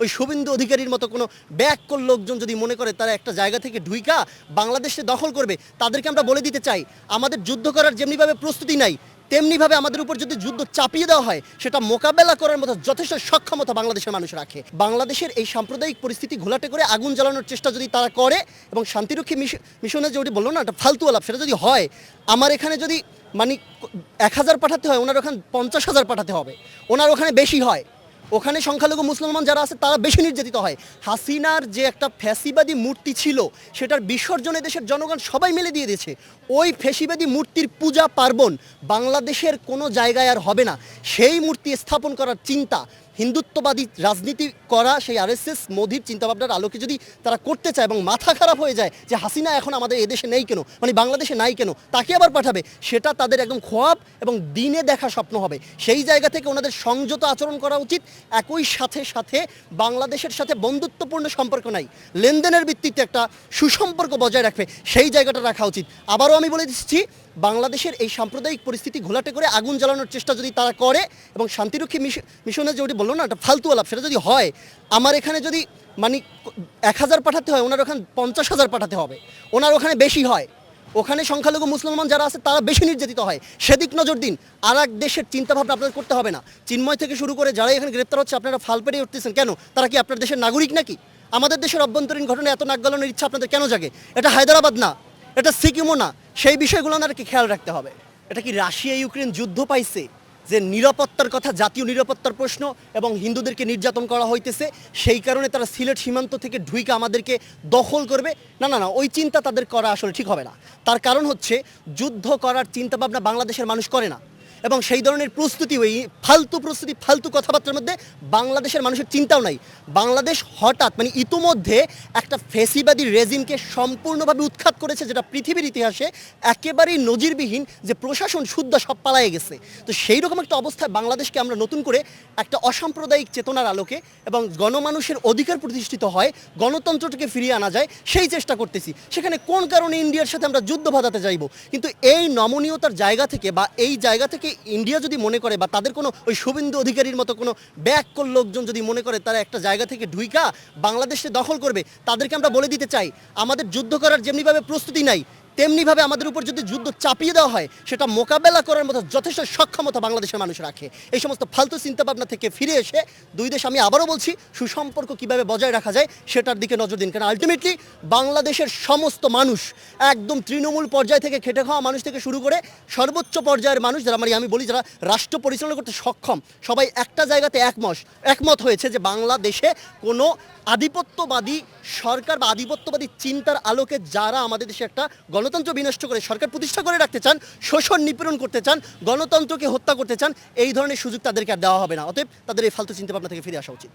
ওই শুভেন্দু অধিকারীর মতো কোনো ব্যাককল লোকজন যদি মনে করে তারা একটা জায়গা থেকে ঢুইকা বাংলাদেশে দখল করবে, তাদেরকে আমরা বলে দিতে চাই। আমাদের যুদ্ধ করার যেমনিভাবে প্রস্তুতি নাই, তেমনিভাবে আমাদের উপর যদি যুদ্ধ চাপিয়ে দেওয়া হয়, সেটা মোকাবেলা করার মতো যথেষ্ট সক্ষমতা বাংলাদেশের মানুষ রাখে। বাংলাদেশের এই সাম্প্রদায়িক পরিস্থিতি ঘোলাটে করে আগুন জ্বালানোর চেষ্টা যদি তারা করে এবং শান্তিরক্ষী মিশ- মিশনে যেটি বলল না, একটা ফালতু আলাপ, সেটা যদি হয়, আমার এখানে যদি মানে এক হাজার পাঠাতে হয়, ওনার ওখানে পঞ্চাশ হাজার পাঠাতে হবে। ওনার ওখানে বেশি হয়। ওখানে সংখ্যালঘু মুসলমান যারা আছে, তারা বেশি নির্যাতিত হয়। হাসিনার যে একটা ফ্যাসিবাদী মূর্তি ছিল, সেটার বিসর্জনে দেশের জনগণ সবাই মিলে দিয়ে দিয়েছে। ওই ফ্যাসিবাদী মূর্তির পূজা পার্বণ বাংলাদেশের কোনো জায়গায় আর হবে না। সেই মূর্তি স্থাপন করার চিন্তা, হিন্দুত্ববাদী রাজনীতি করা সেই আরএসএস, মোদির চিন্তাভাবনার আলোকে যদি তারা করতে চায় এবং মাথা খারাপ হয়ে যায় যে হাসিনা এখন আমাদের এদেশে নেই কেন মানে বাংলাদেশে নাই কেন, তাকে আবার পাঠাবে, সেটা তাদের একদম খোয়াব এবং দিনে দেখা স্বপ্ন হবে। সেই জায়গা থেকে ওনাদের সংযত আচরণ করা উচিত। একই সাথে সাথে বাংলাদেশের সাথে বন্ধুত্বপূর্ণ সম্পর্ক নাই। লেনদেনের ভিত্তিতে একটা সুসম্পর্ক বজায় রাখবে, সেই জায়গাটা রাখা উচিত। আবারও আমি বলে দিচ্ছি, বাংলাদেশের এই সাম্প্রদায়িক পরিস্থিতি ঘোলাটে করে আগুন জ্বালানোর চেষ্টা যদি তারা করে এবং শান্তিরক্ষী মিশ- মিশনে যেটি বলল না, একটা ফালতু আলাপ, সেটা যদি হয়, আমার এখানে যদি মানে এক হাজার পাঠাতে হয়, ওনার ওখানে পঞ্চাশ হাজার পাঠাতে হবে, ওনার ওখানে বেশি হয়। ওখানে সংখ্যালঘু মুসলমান যারা আছে, তারা বেশি নির্যাতিত হয়। সেদিক নজর দিন। আর এক দেশের চিন্তাভাবনা আপনাদের করতে হবে না। চিন্ময় থেকে শুরু করে যারা এখানে গ্রেপ্তার হচ্ছে, আপনারা ফাল পেরিয়ে উঠতেছেন কেন? তারা কি আপনার দেশের নাগরিক নাকি? আমাদের দেশের অভ্যন্তরীণ ঘটনা এত নাক গলানোর ইচ্ছা আপনাদের কেন জাগে? এটা হায়দ্রাবাদ না, এটা সিকিমও না। সেই বিষয়গুলো আপনাদেরকে খেয়াল রাখতে হবে। এটা কি রাশিয়া ইউক্রেন যুদ্ধ পাইছে? যে নিরাপত্তার কথা, জাতীয় নিরাপত্তার প্রশ্ন এবং হিন্দুদেরকে নির্যাতন করা হইতেছে, সেই কারণে তারা সিলেট সীমান্ত থেকে ঢুইকে আমাদেরকে দখল করবে। না না না, ওই চিন্তা তাদের করা আসলে ঠিক হবে না। তার কারণ হচ্ছে, যুদ্ধ করার চিন্তাভাবনা বাংলাদেশের মানুষ করে না। এবং সেই ধরনের প্রস্তুতি ওই ফালতু প্রস্তুতি, ফালতু কথাবার্তার মধ্যে বাংলাদেশের মানুষের চিন্তাও নাই। বাংলাদেশ হঠাৎ মানে ইতোমধ্যে একটা ফেসিবাদী রেজিমকে সম্পূর্ণভাবে উৎখাত করেছে, যেটা পৃথিবীর ইতিহাসে একেবারেই নজিরবিহীন যে প্রশাসন শুদ্ধ সব পালায়ে গেছে। তো সেই রকম একটা অবস্থায় বাংলাদেশকে আমরা নতুন করে একটা অসাম্প্রদায়িক চেতনার আলোকে এবং গণমানুষের অধিকার প্রতিষ্ঠিত হয়, গণতন্ত্রটাকে ফিরিয়ে আনা যায়, সেই চেষ্টা করতেছি। সেখানে কোন কারণে ইন্ডিয়ার সাথে আমরা যুদ্ধ বাঁধাতে চাইব কিন্তু এই নমনীয়তার জায়গা থেকে বা এই জায়গা থেকে ইন্ডিয়া যদি মনে করে বা তাদের কোনো ওই শুভেন্দু অধিকারীর মতো কোনো ব্যাককল লোকজন যদি মনে করে, তারা একটা জায়গা থেকে ঢুইকা বাংলাদেশে দখল করবে, তাদেরকে আমরা বলে দিতে চাই, আমাদের যুদ্ধ করার যেমনিভাবে প্রস্তুতি নাই তেমনিভাবে আমাদের উপর যদি যুদ্ধ চাপিয়ে দেওয়া হয়, সেটা মোকাবেলা করার মতো যথেষ্ট সক্ষমতা বাংলাদেশের মানুষ রাখে। এই সমস্ত ফালতু চিন্তাভাবনা থেকে ফিরে এসে দুই দেশ, আমি আবারও বলছি, সুসম্পর্ক কীভাবে বজায় রাখা যায়, সেটার দিকে নজর দিন। কারণ আলটিমেটলি বাংলাদেশের সমস্ত মানুষ একদম তৃণমূল পর্যায় থেকে খেটে খাওয়া মানুষ থেকে শুরু করে সর্বোচ্চ পর্যায়ের মানুষ যারা মানে আমি বলি যারা রাষ্ট্র পরিচালনা করতে সক্ষম, সবাই একটা জায়গাতে একমত একমত হয়েছে যে বাংলাদেশে কোনো আধিপত্যবাদী সরকার বা আধিপত্যবাদী চিন্তার আলোকে যারা আমাদের দেশে একটা গণতন্ত্র বিনষ্ট করে সরকার প্রতিষ্ঠা করে রাখতে চান, শোষণ নিপীড়ন করতে চান, গণতন্ত্রকে হত্যা করতে চান, এই ধরনের সুযোগ তাদেরকে আর দেওয়া হবে না। অতএব তাদের এই ফালতু চিন্তা ভাবনা থেকে ফিরে আসা উচিত।